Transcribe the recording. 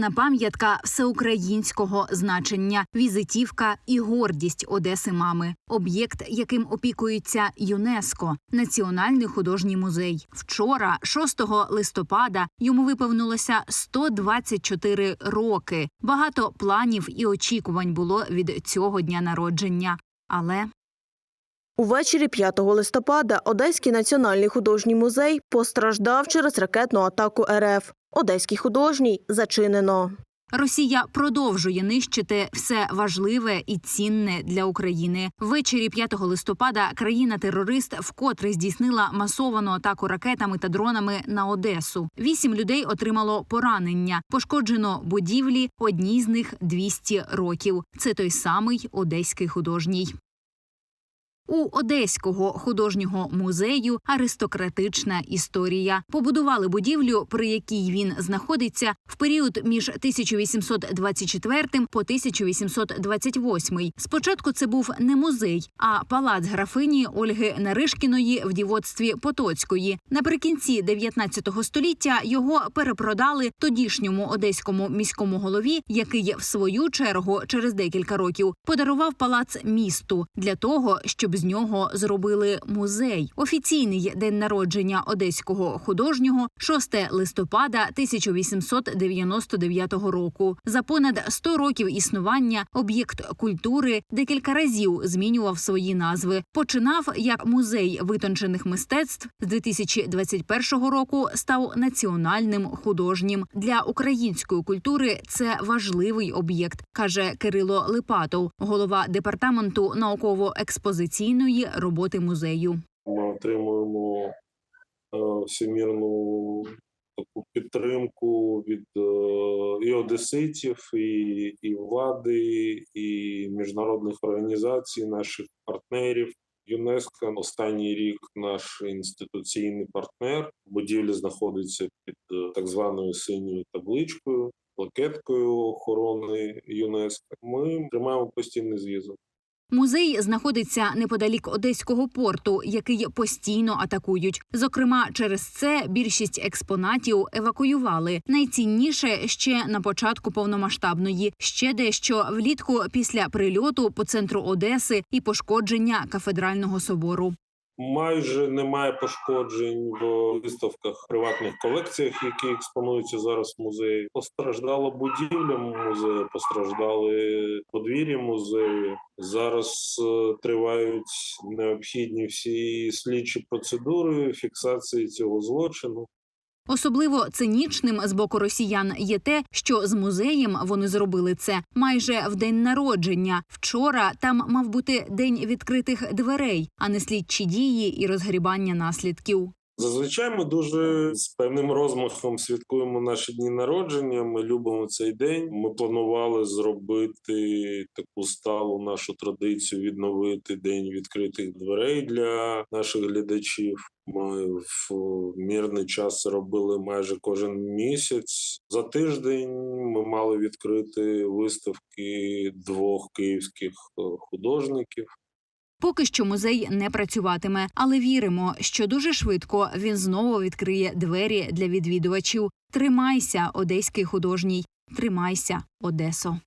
Культурна пам'ятка всеукраїнського значення, візитівка і гордість Одеси мами, об'єкт, яким опікується ЮНЕСКО, Національний художній музей. Вчора, 6 листопада, йому виповнилося 124 роки. Багато планів і очікувань було від цього дня народження. Але Увечері 5 листопада Одеський національний художній музей постраждав через ракетну атаку РФ. Одеський художній зачинено. Росія продовжує нищити все важливе і цінне для України. Ввечері 5 листопада країна-терорист вкотре здійснила масовану атаку ракетами та дронами на Одесу. Вісім людей отримало поранення. Пошкоджено будівлі. Одній з них 200 років. Це той самий одеський художній. У Одеського художнього музею аристократична історія. Побудували будівлю, при якій він знаходиться в період між 1824 по 1828. Спочатку це був не музей, а палац графині Ольги Наришкіної в дівоцтві Потоцької. Наприкінці 19 століття його перепродали тодішньому одеському міському голові, який в свою чергу через декілька років подарував палац місту для того, щоб з нього зробили музей. Офіційний день народження одеського художнього 6 листопада 1899 року. За понад 100 років існування об'єкт культури декілька разів змінював свої назви. Починав як музей витончених мистецтв з 2021 року. Став національним художнім для української культури. Це важливий об'єкт, каже Кирило Липатов, голова департаменту науково-експозиційної роботи музею. Ми отримуємо е, всемірну таку підтримку від е, і одеситів, і, і влади, і міжнародних організацій, наших партнерів. ЮНЕСКО останній рік наш інституційний партнер. Будівля знаходиться під е, так званою синьою табличкою, плакеткою охорони ЮНЕСКО. Ми тримаємо постійний зв'язок. Музей знаходиться неподалік одеського порту, який постійно атакують. Зокрема, через це більшість експонатів евакуювали. Найцінніше ще на початку повномасштабної, ще дещо влітку після прильоту по центру Одеси і пошкодження кафедрального собору. Майже немає пошкоджень в виставках приватних колекціях, які експонуються зараз в музеї. Постраждала будівля музею, постраждали подвір'я музею. Зараз е, тривають необхідні всі слідчі процедури фіксації цього злочину. Особливо цинічним з боку росіян є те, що з музеєм вони зробили це майже в день народження. Вчора там мав бути день відкритих дверей, а не слідчі дії і розгрібання наслідків. Зазвичай ми дуже з певним розмахом святкуємо наші дні народження. Ми любимо цей день. Ми планували зробити таку сталу нашу традицію відновити день відкритих дверей для наших глядачів. Ми в мірний час робили майже кожен місяць. За тиждень ми мали відкрити виставки двох київських е, художників. Поки що музей не працюватиме, але віримо, що дуже швидко він знову відкриє двері для відвідувачів. Тримайся, одеський художній, тримайся, Одесо.